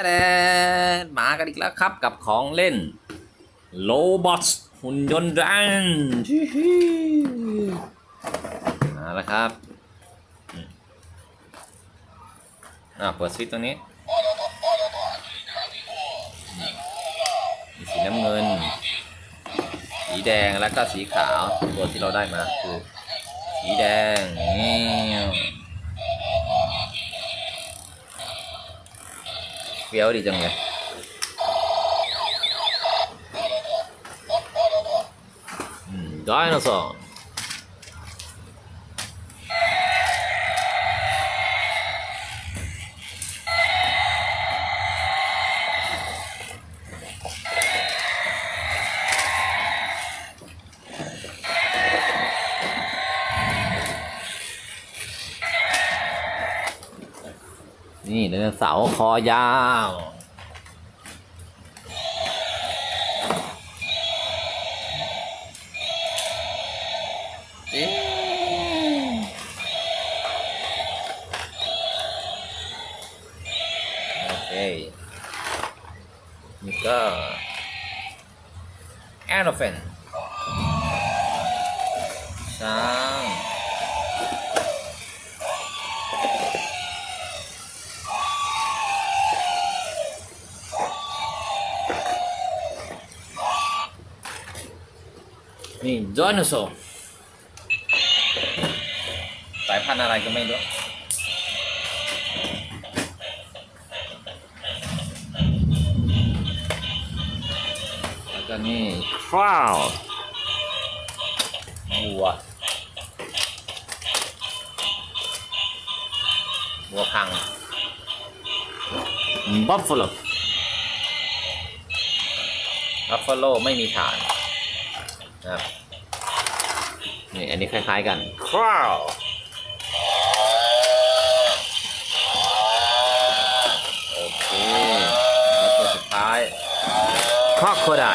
แดนมากันอีกแล้วครับกับของเล่นโลบอทหุ่นยนต์ดันมาแล้วครับอืมอ่าเปิดสวิตช์ตรงนี้มีสีน้ำเงิน สีแดงแล้วก็สีขาวตัวที่เราได้มาคือสีแดงนี่ ฟี้ยวดีจังเลยอืมไดโนเสาร์นี่ไดโนเสาคอยาว เอ๊โอเคนี่ก็ elephant ช้า งนี่ dinosaur สายพันธุ์อะไรก็ไม่รู้แล้วก็นี่คราววัววัวพังบัฟฟาโลบัฟฟาโลไม่มีฐาน นะครับนี่อันนี้คล้าย ๆกันคราวโอเคแล้วตัวสุดท้ายครอโคได